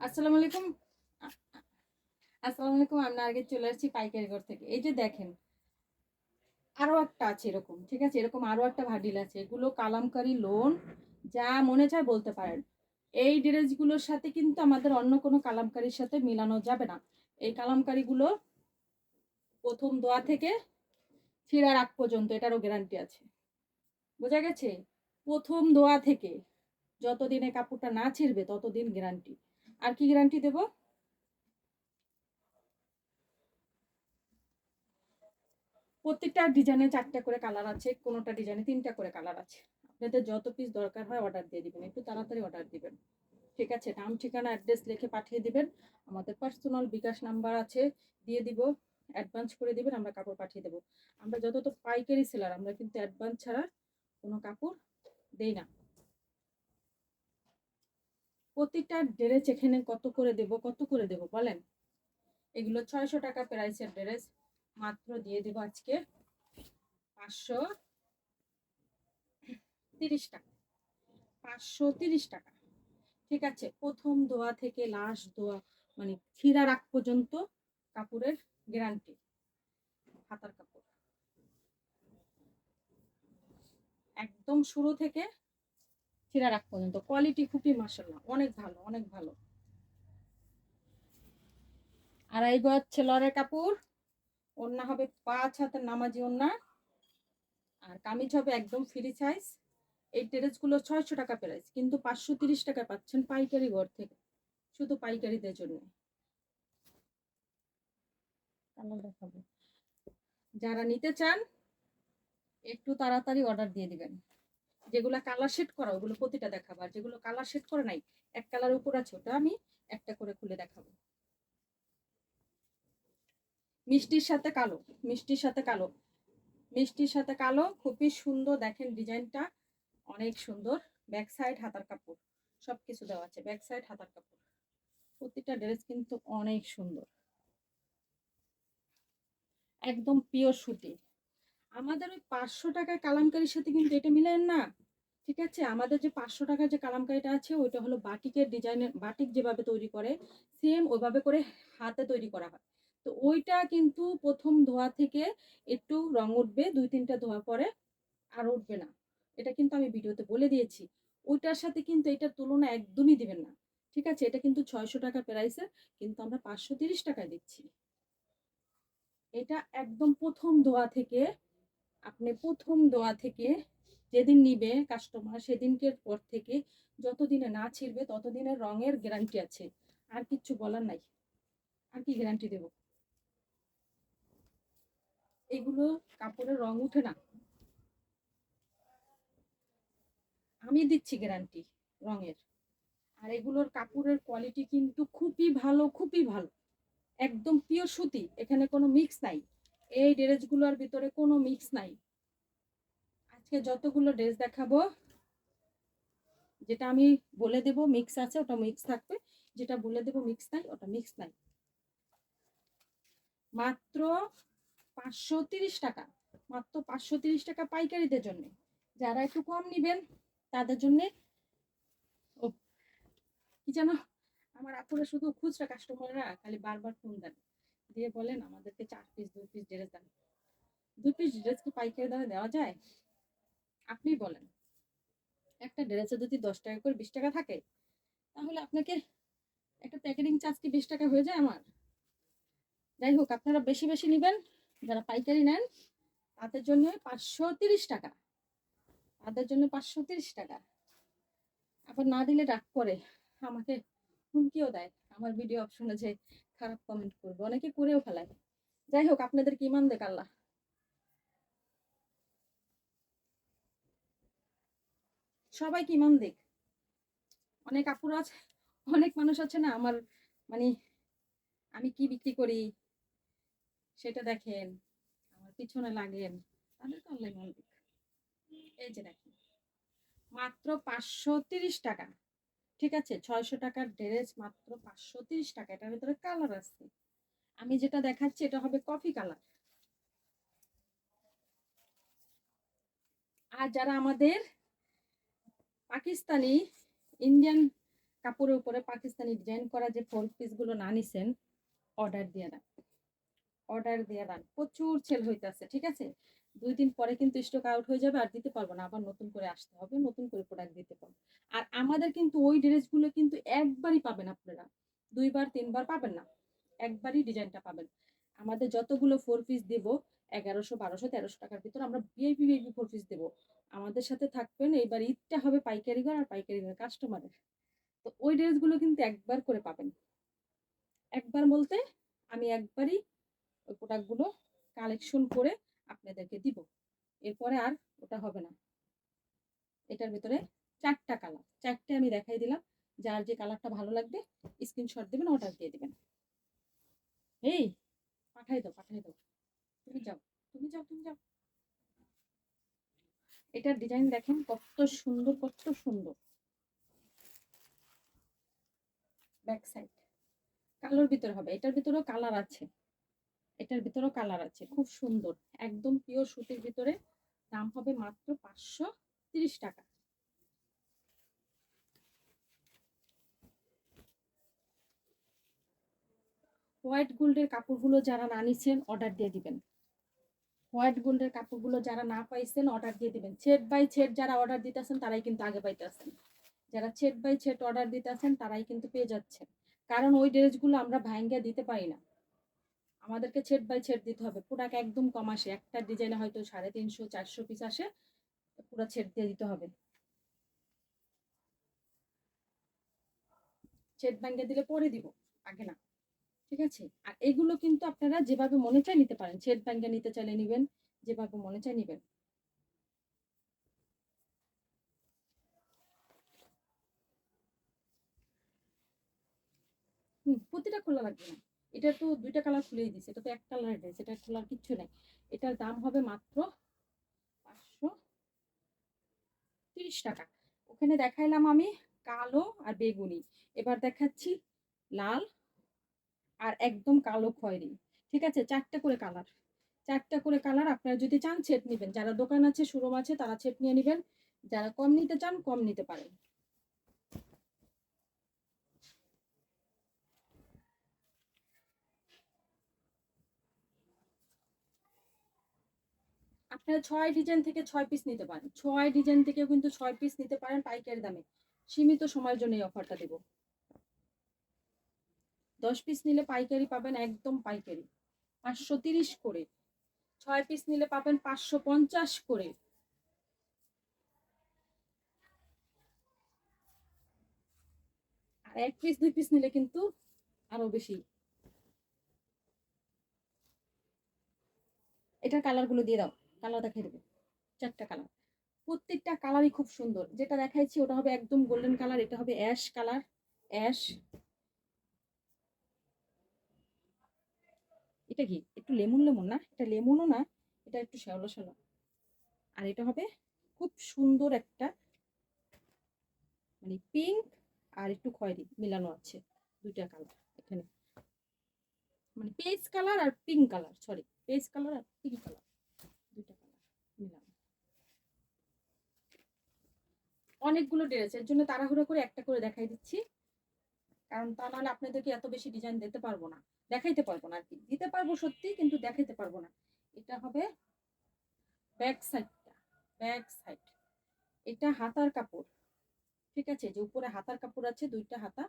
আসসালামু আলাইকুম। আসসালামু আগে চলে আসছি পাইকারি ঘর থেকে। এই যে দেখেন একটা আছে এরকম, ঠিক আছে? এরকম একটা ভাডিল আছে। এগুলো লোন, যা মনে চায় বলতে পারেন। এই ড্রেসগুলোর সাথে কিন্তু আমাদের অন্য কোনো কালামকারির সাথে মিলানো যাবে না। এই কালামকারিগুলো প্রথম দোয়া থেকে ছিঁড়ার আগ পর্যন্ত, এটারও গ্যারান্টি আছে। বোঝা গেছে? প্রথম দোয়া থেকে যতদিনে কাপড়টা না ছিঁড়বে ততদিন গ্যারান্টি আর কি গ্যারান্টি দেব? প্রত্যেকটা ডিজাইনে চারটা করে কালার আছে, কোনোটা ডিজাইনে তিনটা করে কালার আছে। আপনাদের যত পিস দরকার হয় অর্ডার দিয়ে দিবেন, একটু তাড়াতাড়ি অর্ডার দিবেন। ঠিক আছে, নাম, ঠিকানা অ্যাড্রেস লিখে পাঠিয়ে দিবেন। আমাদের পার্সোনাল বিকাশ নাম্বার আছে, দিয়ে দিব অ্যাডভান্স করে দিবেন, আমরা কাপড় পাঠিয়ে দেবো। আমরা যত তো পাইকারি সেলার আমরা কিন্তু অ্যাডভান্স ছাড়া কোনো কাপড় দেই না। প্রত্যেকটা ড্রেস এখানে কত করে দেব, কত করে দেব বলেন? এগুলো ছয়শো টাকা প্রাইসের ড্রেস, মাত্র দিয়ে দেব আজকে পাঁচশো তিরিশ টাকা। পাঁচশো তিরিশ টাকা। ঠিক আছে, প্রথম দোয়া থেকে লাস্ট দোয়া মানে ছিঁড়া রাখ পর্যন্ত কাপড়ের গ্যারান্টি হাতার কাপড়। একদম শুরু থেকে ছিঁড়া রাখ পর্যন্ত। কোয়ালিটি খুবই মাসাল্লাহ অনেক ভালো অনেক ভালো। আড়াই গজ ছেলরের কাপড়। ওড়না হবে পাঁচ হাতের নামাজি ওড়না। আর কামিজ হবে একদম ফ্রি সাইজ এই ড্রেসগুলো ছয়শো টাকা প্রাইস কিন্তু পাঁচশো তিরিশ টাকা পাচ্ছেন পাইকারি ঘর থেকে। শুধু পাইকারিদের জন্য। যারা নিতে চান একটু তাড়াতাড়ি অর্ডার দিয়ে দিবেন। যেগুলো কালার শেড করা, ওগুলো প্রতিটা দেখাবো। আর যেগুলো কালার শেড করে নাই, এক কালার উপর আছে, ওটা আমি একটা করে খুলে দেখাবো। মিষ্টির সাথে কালো, মিষ্টির সাথে কালো। মিষ্টির সাথে কালো, খুবই সুন্দর। দেখেন ডিজাইনটা অনেক সুন্দর। ব্যাক সাইড হাতার কাপড় সব কিছু দেওয়া আছে। ব্যাক সাইড হাতার কাপড়। প্রতিটা ড্রেস কিন্তু অনেক সুন্দর। একদম পিওর সুতি। আমাদের ওই পাঁচশো টাকার কালামকারির সাথে কিন্তু এটা মিলেন না। ঠিক আছে? আমাদের যে পাঁচশো টাকার যে কালামকারিটা আছে, ওইটা হলো বাটিকের ডিজাইনের বাটিক যেভাবে তৈরি করে সেম ওইভাবে করে হাতে তৈরি করা হয়। তো ওইটা কিন্তু প্রথম ধোয়া থেকে একটু রং উঠবে, দুই তিনটা ধোয়া পরে আর উঠবে না। এটা কিন্তু আমি ভিডিওতে বলে দিয়েছি। ওইটার সাথে কিন্তু এটার তুলনা একদমই দিবেন না। ঠিক আছে? এটা কিন্তু ছয়শো টাকা প্রাইসে কিন্তু আমরা পাঁচশো তিরিশ টাকায় দিচ্ছি। এটা একদম প্রথম দোয়া থেকে আপনি প্রথম দোয়া থেকে যেদিন নিবে কাস্টমার সেদিনকের পর থেকে যতদিনে না ছিড়বে ততদিনের রঙের গ্যারান্টি আছে। আর কিচ্ছু বলার নাই। আর কি গ্যারান্টি দেব? এগুলো কাপড়ের রং উঠে না। আমি দিচ্ছি গ্যারান্টি রঙের। আর এগুলোর কাপড়ের কোয়ালিটি কিন্তু খুবই ভালো খুবই ভালো। একদম পিওর সুতি। এখানে কোনো মিক্স নাই। এই ড্রেসগুলোর ভিতরে কোনো মিক্স নাই। আজকে যতগুলো ড্রেস দেখাবো, যেটা আমি বলে দেব মিক্স আছে, ওটা মিক্স থাকবে। যেটা বলে দেব মিক্স নাই, ওটা মিক্স নাই। মাত্র পাঁচশো টাকা, মাত্র পাঁচশো টাকা পাইকারিদের জন্য। যারা একটু কম নিবেন, তাদের জন্যে ও, কি জানো? আমার আপুরা শুধু খুচরা কাস্টমাররা খালি বারবার ফোন দেন। দিয়ে বলেন আমাদেরকে চার পিস দুই পিস ড্রেস দেন। দুই পিস ড্রেস কি পাইকারি দামে দেওয়া যায়? আপনি বলেন। একটা ড্রেসে যদি দশ টাকা করে বিশ টাকা থাকে, তাহলে আপনাকে একটা প্যাকেটিং চার্জ কি বিশ টাকা হয়ে যায় আমার? যাই হোক, আপনারা বেশি বেশি নেবেন, যারা পাইকারি নেন, তাদের জন্য পাঁচশো তিরিশ টাকা। তাদের জন্য পাঁচশো তিরিশ টাকা। আবার না দিলে ডাক করে, আমাকে হুমকিও দেয়। আমার ভিডিও অপশনে যে খারাপ কমেন্ট করবে। অনেকে করেও ফেলায়। যাই হোক, আপনাদের কি ইমান দেখ আল্লাহ। সবাই কি ইমান দেখ? অনেক আপুর আছে, অনেক মানুষ আছে না, আমার মানে আমি কি বিক্রি করি সেটা দেখেন, আমার পিছনে লাগেন, তাদেরকে দেখ। এই যে দেখেন, মাত্র পাঁচশো তিরিশ টাকা। ঠিক আছে? ছয়শো টাকার ড্রেস মাত্র পাঁচশো তিরিশ টাকা। এটার ভিতরে কালার আছে। আমি যেটা দেখাচ্ছি, এটা হবে কফি কালার আর যারা আমাদের পাকিস্তানি ইন্ডিয়ান কাপড়ের উপরে পাকিস্তানি ডিজাইন করা যে ফোর পিসগুলো না নিছেন অর্ডার দিয়ে দেন। অর্ডার দিয়ে দেন। প্রচুর সেল হইতেছে, ঠিক আছে? দুই দিন পরে কিন্তু স্টক আউট হয়ে যাবে, আর দিতে পারব না। আবার নতুন করে আসতে হবে, নতুন করে প্রোডাক্ট দিতে পারব। আর আমাদের কিন্তু ওই ড্রেসগুলো কিন্তু একবারই পাবেন আপনারা। দুইবার, তিনবার পাবেন না। একবারই ডিজাইনটা পাবেন। আমাদের যতগুলো ফোর পিস দেব, এগারোশো, বারোশো, তেরোশো টাকার ভিতর আমরা ভিআইপি ভিআইপি ফোর পিস দেবো। আমাদের সাথে থাকবেন, এইবার ঈদটা হবে পাইকারি ঘর আর পাইকারি ঘর কাস্টমারের তো ওই ড্রেসগুলো কিন্তু একবার করে পাবেন। একবার বলতে আমি একবারই ওই প্রোডাক্টগুলো কালেকশন করে আপনাদেরকে দিব। এরপরে আর ওটা হবে না। এটার ভিতরে চারটা কালার চারটে আমি দেখাই দিলাম। যার যে কালারটা ভালো লাগবে স্ক্রিনশট দেবেন অর্ডার দিয়ে দেবেন। এই, পাঠাই দাও পাঠাই দাও। তুমি যাও তুমি যাও তুমি যাও। এটার ডিজাইন দেখেন কত সুন্দর কত সুন্দর। ব্যাক সাইড কালোর ভিতরে হবে। এটার ভিতরেও কালার আছে। এটার ভিতরেও কালার আছে, খুব সুন্দর। একদম পিওর সুতির ভিতরে দাম হবে মাত্র পাঁচশো তিরিশ টাকা। হোয়াইট গোল্ডের কাপড়গুলো যারা না নিচ্ছেন অর্ডার দিয়ে দিবেন। হোয়াইট গোল্ডের কাপড়গুলো যারা না পাইছেন অর্ডার দিয়ে দিবেন। ছেট বাই ছেট যারা অর্ডার দিতেছেন, তারাই কিন্তু আগে পাইতেছেন। যারা ছেট বাই ছেট অর্ডার দিতেছেন, তারাই কিন্তু পেয়ে যাচ্ছেন। কারণ ওই ড্রেসগুলো আমরা ভাঙ্গা দিতে পারি না। আমাদেরকে ছেট বাই ছেট দিতে হবে। প্রোডাক্ট একদম কম আসে। একটা ডিজাইনে হয়তো সাড়ে তিনশো, চারশো পিস আসে, পুরো ছেট দিয়ে দিতে হবে। ছেট ভাঙ্গে দিলে পরে দিব, আগে না। ঠিক আছে? আর এগুলো কিন্তু আপনারা যেভাবে মনে চায় নিতে পারেন। ছেট ভাঙ্গে নিতে চাইলে নিবেন, যেভাবে মনে চায় নিবেন। প্রতিটা খোলা লাগবে না। এটা তো দুইটা কালার খুলেই দিছে এটা তো এক কালারের ড্রেস এটা খোলার কিচ্ছু নাই। এটার দাম হবে মাত্র পাঁচশো তিরিশ টাকা। ওখানে দেখাইলাম আমি কালো আর বেগুনি। এবার দেখাচ্ছি লাল আর একদম কালো খয়েরি। ঠিক আছে? চারটা করে কালার চারটা করে কালার আপনারা যদি চান ছেট নেবেন। যারা দোকান আছে শোরুম আছে, তারা ছেট নিয়ে নেবেন। যারা কম নিতে চান, কম নিতে পারেন। আপনারা ছয় ডিজাইন থেকে ছয় পিস নিতে পারেন। ছয় ডিজাইন থেকেও কিন্তু ছয় পিস নিতে পারেন পাইকারি দামে। সীমিত সময়ের জন্য এই অফারটা দেব। দশ পিস নিলে পাইকারি পাবেন একদম পাইকারি। পাঁচশো তিরিশ করে। ছয় পিস নিলে পাবেন পাঁচশো পঞ্চাশ করে। আর এক পিস দুই পিস নিলে কিন্তু আরও বেশি। এটার কালারগুলো দিয়ে দাও। কালার দেখাই দেবে। চারটা কালার। প্রত্যেকটা কালারই খুব সুন্দর। যেটা দেখাইছি ওটা হবে একদম গোল্ডেন কালার এটা হবে অ্যাশ কালার অ্যাশ এটা কি? একটু লেমন লেমন না? এটা লেমনও না, এটা একটু শ্যাওলা শ্যাওলা। আর এটা হবে খুব সুন্দর একটা মানে পিঙ্ক আর একটু খয়েরি মিলানো আছে দুইটা কালার এখানে। মানে পেজ কালার আর pink colour sorry peach colour আর পিঙ্ক কালার দুইটা কালার মিলানো অনেকগুলো ড্রেস, এর জন্য তাড়াহুড়ো করে একটা করে দেখাই দিচ্ছি। কারণ তা নাহলে আপনাদেরকে এত বেশি ডিজাইন দিতে পারব না, দেখাইতে পারব না আর কি দিতে পারব সত্যি, কিন্তু দেখাইতে পারব না। এটা হবে ব্যাক সাইডটা, ব্যাক সাইড। এটা হাতার কাপড়, ঠিক আছে? যে উপরে হাতার কাপড় আছে, দুইটা হাতা।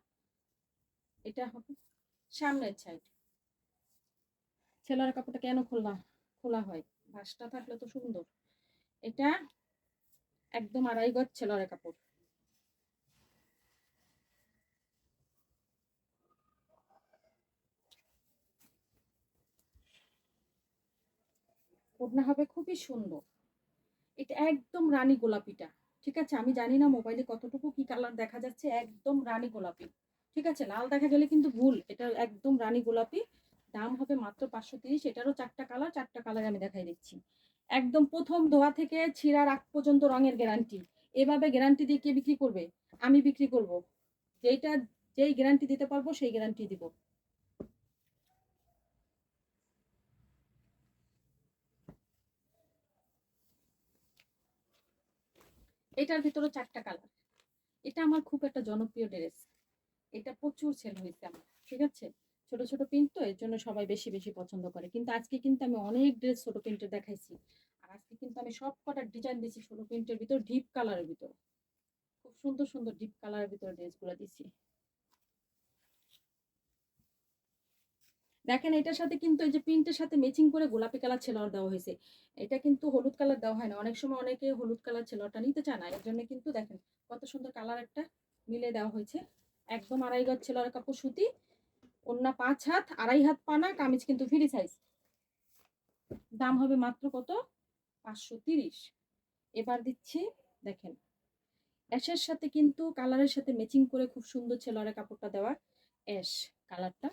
এটা হবে সামনের সাইড ছেলের কাপড়টা কেন খোলা খোলা হয়? ভাসটা থাকলে তো সুন্দর। এটা একদম আড়াই গজ ছেলের কাপড়। ওড়না হবে খুবই সুন্দর। এটা একদম রানী গোলাপিটা, ঠিক আছে? আমি জানি না মোবাইলে কতটুকু কি কালার দেখা যাচ্ছে, একদম রানী গোলাপি, ঠিক আছে? লাল দেখা গেলে কিন্তু ভুল, এটা একদম রানী গোলাপি। দাম হবে মাত্র পাঁচশো তিরিশ, এটারও চারটা কালার চারটা কালার আমি দেখাই দিচ্ছি। একদম প্রথম ধোয়া থেকে ছিঁড়ার আগ পর্যন্ত রঙের গ্যারান্টি এভাবে গ্যারান্টি দিয়ে কে বিক্রি করবে? আমি বিক্রি করব। যেইটা, যেই গ্যারান্টি দিতে পারব, সেই গ্যারান্টি দিব। এটার ভিতরে চারটা কালার এটা আমার খুব একটা জনপ্রিয় ড্রেস এটা প্রচুর সেল হয়েছে আমার, ঠিক আছে? ছোট ছোট প্রিন্ট তো এর জন্য সবাই বেশি বেশি পছন্দ করে। কিন্তু আজকে কিন্তু আমি অনেক ড্রেস ছোট প্রিন্টের দেখাইছি। আর আজকে কিন্তু আমি সব কটা ডিজাইন দিয়েছি ছোট প্রিন্টের ভিতর ডিপ কালারের ভিতর। খুব সুন্দর সুন্দর ডিপ কালারের ভিতর ড্রেসগুলো দিছি। দেখেন, এটার সাথে কিন্তু এই যে প্রিন্টের সাথে ম্যাচিং করে গোলাপি কালার ছেলর দেওয়া হয়েছে। এটা কিন্তু হলুদ কালার দেওয়া হয় না। অনেক সময় অনেকে হলুদ কালার ছেলরটা নিতে চায় না। এর জন্য কিন্তু দেখেন, কত সুন্দর কালার একটা মিলে দেওয়া হয়েছে। একদম আড়াই গজ কাপড় সুতি ওন্না পাঁচ হাত, আড়াই হাত পানা কামিজ কিন্তু ফ্রি সাইজ দাম হবে মাত্র কত? পাঁচশো তিরিশ। এবার দিচ্ছি, দেখেন। অ্যাশের সাথে কিন্তু কালারের সাথে ম্যাচিং করে খুব সুন্দর ছেলরের কাপড়টা দেওয়া অ্যাশ কালারটা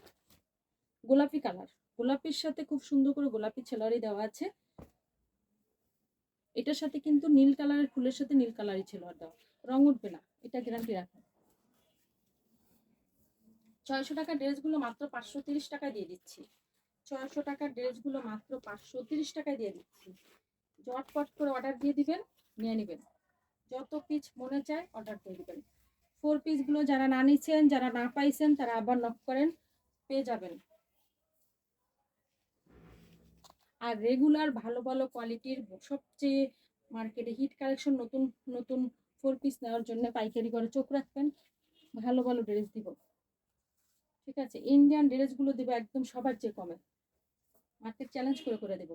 গোলাপি কালার গোলাপির সাথে খুব সুন্দর করে গোলাপি ছেলারি দেওয়া আছে। এটার সাথে কিন্তু নীল কালারের ফুলের সাথে নীল কালারই ছিল আর দেওয়া। রং উঠবে না। এটা গ্যারান্টি রাখেন ছয়শো টাকার ড্রেসগুলো মাত্র পাঁচশো তিরিশ টাকায় দিয়ে দিচ্ছি। ছয়শো টাকার ড্রেসগুলো মাত্র পাঁচশো তিরিশ টাকায় দিয়ে দিচ্ছি। জটপট করে অর্ডার দিয়ে দিবেন, নিয়ে নেবেন। যত পিস মনে চায় অর্ডার দিয়ে দিবেন। ফোর পিসগুলো যারা না নিচ্ছেন যারা না পাইছেন, তারা আবার নক করেন, পেয়ে যাবেন। আর রেগুলার ভালো ভালো কোয়ালিটির সবচেয়ে মার্কেটে হিট কালেকশন নতুন নতুন ফোর পিস নেওয়ার জন্য পাইকারি করে চোখ রাখবেন। ভালো ভালো ড্রেস দিব। ঠিক আছে? ইন্ডিয়ান ড্রেসগুলো দেবো একদম সবার চেয়ে কমে। মার্কেট চ্যালেঞ্জ করে করে দেব।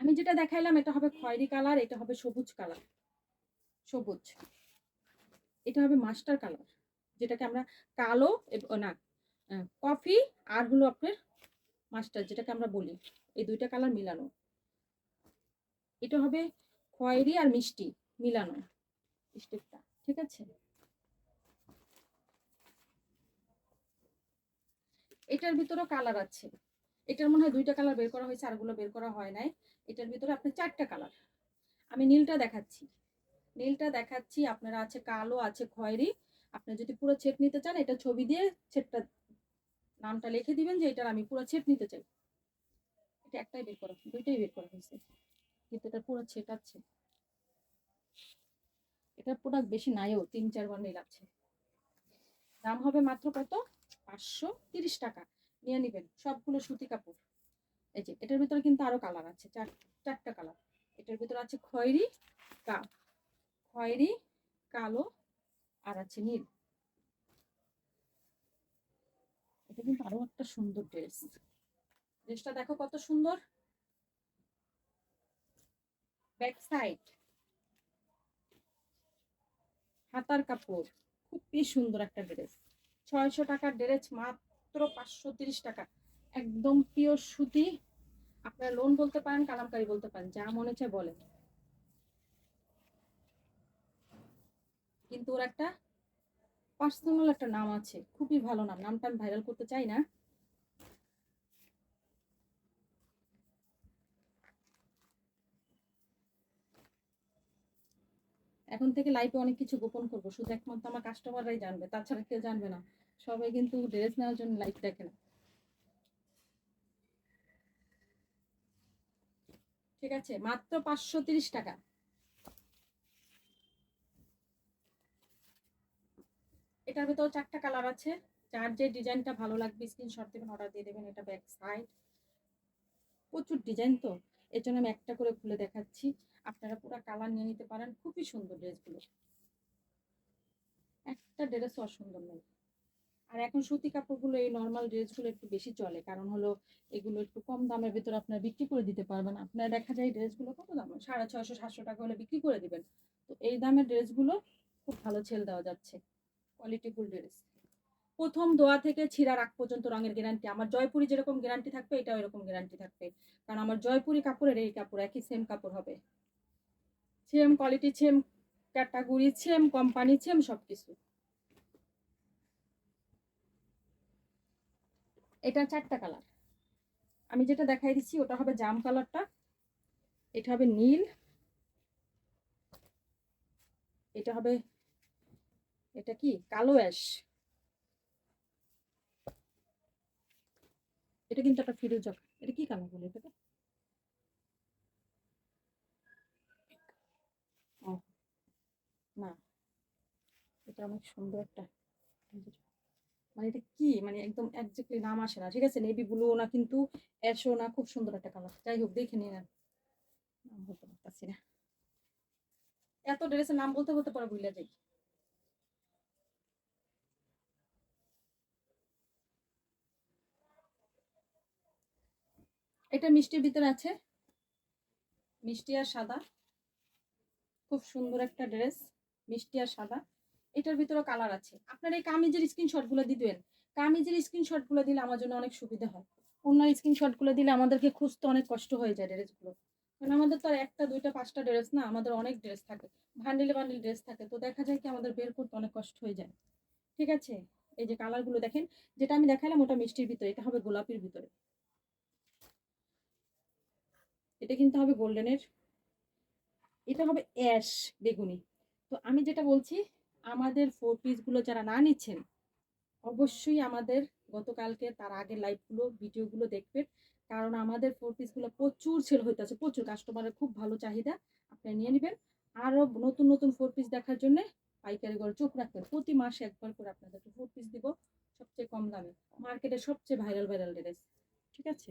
আমি যেটা দেখাইলাম, এটা হবে খয়েরি কালার, এটা হবে সবুজ কালার। সবুজ। এটা হবে মাস্টার কালার, যেটাকে আমরা কালো না কফি আর হলো আপনার মাস্টার, যেটাকে আমরা বলি। এই দুইটা কালার মিলানো। এটা হবে খয়েরি আর মিষ্টি মিলানো স্টেপটা, ঠিক আছে? এটার ভিতরেও কালার আছে। এটার মনে হয় দুইটা কালার বের করা হয়েছে আরগুলো বের করা হয় নাই। এটার ভিতরে আপনার চারটা কালার আমি নীলটা দেখাচ্ছি। নীলটা দেখাচ্ছি, আপনারা আছে কালো, আছে খয়েরি। আপনি যদি পুরো ছেট নিতে চান, এটা ছবি দিয়ে ছেটটা নামটা লিখে দিবেন যে এটার আমি পুরো ছেট নিতে চাই। এটা একটাই বের করা, দুইটাই বের করা হয়েছে। কিন্তু এটা পুরো ছেট আছে। এটা প্রোডাক্ট বেশি নাইও, তিন চার বান্ডিল আছে দাম হবে মাত্র কত? পাঁচশো তিরিশ টাকা। নিয়ে নেবেন, সবগুলো সুতি কাপড়। এই যে, এটার ভিতরে কিন্তু আরও কালার আছে, চার, চারটা কালার। এটার ভিতরে আছে খয়েরি কা খয়েরি, কালো আর আছে নীল। এটা কিন্তু আরও একটা সুন্দর ড্রেস। ড্রেসটা দেখো কত সুন্দর। Back side. হাতার কাপড়, খুবই সুন্দর একটা ড্রেস। ছয়শো টাকার ড্রেস মাত্র পাঁচশো তিরিশ টাকা। একদম পিওর সুতি। আপনারা লোন বলতে পারেন, কালামকারি বলতে পারেন, যা মনে চায় বলেন। কিন্তু ওর একটা পার্সোনাল একটা নাম আছে, খুবই ভালো নাম। নামটা আমি ভাইরাল করতে চাই না। এখন থেকে লাইফে অনেক কিছু গোপন করব। শুধু একমাত্র আমার কাস্টমাররাই জানবে, তাছাড়া কেউ জানবে না। সবাই কিন্তু ড্রেস নেওয়ার জন্য লাইভ দেখে না। ঠিক আছে, মাত্র পাঁচশো তিরিশ টাকা। এটার ভিতর চারটা কালার আছে। যার যে ডিজাইনটা ভালো লাগবে স্ক্রিনশট দেবেন অর্ডার দিয়ে দেবেন, এটা ব্যাক সাইড প্রচুর ডিজাইন তো, এর জন্য আমি একটা করে খুলে দেখাচ্ছি। আপনারা পুরো কালার নিয়ে নিতে পারেন, খুবই সুন্দর ড্রেসগুলো একটা ড্রেস অসুন্দর নেই। আর এখন সুতি কাপড়গুলো এই নর্মাল ড্রেসগুলো একটু বেশি চলে। কারণ হলো এগুলো একটু কম দামের ভিতরে আপনারা বিক্রি করে দিতে পারবেন। আপনারা দেখা যায় ড্রেসগুলো কত দাম? সাড়ে ছয়শো, সাতশো টাকা হলে বিক্রি করে দিবেন। তো এই দামের ড্রেসগুলো খুব ভালো ছেল দেওয়া যাচ্ছে। কোয়ালিটিফুল ড্রেস প্রথম দোয়া থেকে ছিঁড়া রাখ পর্যন্ত রঙের গ্যারান্টি আমার জয়পুরি যেরকম গ্যারান্টি থাকবে, এটাও এরকম গ্যারান্টি থাকবে। কারণ আমার জয়পুরি কাপড়ের এই কাপড় একই সেম কাপড় হবে। Same quality same category same company same সব কিছু এটা চারটা কালার আমি যেটা দেখাই দিচ্ছি, ওটা হবে জাম কালারটা এটা হবে নীল, এটা হবে, এটা কি? কালো অ্যাশ এটা কিন্তু একটা ফিরোজা এটা কি কালার বলে এটাকে? না। এটা অনেক সুন্দর একটা। মানে এটা কি? মানে একদম একজাক্টলি নাম আসে না। ঠিক আছে নেভি ব্লু না কিন্তু অ্যাশও না, খুব সুন্দর একটা কালার যাই হোক, দেখে নিয়ে নেন। নাম বলতে না। এত ড্রেসের নাম বলতে বলতে পরে ভুলে যাই। এটা মিষ্টির ভিতরে আছে। মিষ্টি আর সাদা। খুব সুন্দর একটা ড্রেস মিষ্টি আর সাদা। এটার ভিতরে কালার আছে। আপনার এই কামিজের স্ক্রিনশটগুলো দিবেন। কামিজের স্ক্রিনশটগুলো দিলে আমার জন্য অনেক সুবিধা হয়। অন্যার স্ক্রিনশটগুলো দিলে আমাদেরকে খুঁজতে অনেক কষ্ট হয়ে যায় ড্রেসগুলো কারণ আমাদের তো আর একটা, দুইটা, পাঁচটা ড্রেস না, আমাদের অনেক ড্রেস থাকে। ভান্ডিলে বান্ডিল ড্রেস থাকে। তো দেখা যায় কি আমাদের বের করতে অনেক কষ্ট হয়ে যায়। ঠিক আছে? এই যে কালারগুলো দেখেন, যেটা আমি দেখালাম ওটা মিষ্টির ভিতরে, এটা হবে গোলাপির ভিতরে। এটা কিন্তু হবে গোল্ডেনের এটা হবে অ্যাশ বেগুনি। তো আমি যেটা বলছি আমাদের ফোর পিসগুলো যারা না নিচ্ছেন, অবশ্যই আমাদের গতকালকে তার আগের লাইভগুলো ভিডিওগুলো দেখবেন। কারণ আমাদের ফোর পিসগুলো প্রচুর সেল হইতেছে, প্রচুর কাস্টমারের খুব ভালো চাহিদা আপনি নিয়ে নেবেন। আরও নতুন নতুন ফোর পিস দেখার জন্য পাইকারি করে চোখ রাখবেন। প্রতি মাসে একবার করে আপনাদেরকে ফোর পিস দিব, সবচেয়ে কম দামে। মার্কেটে সবচেয়ে ভাইরাল ভাইরাল ড্রেস ঠিক আছে?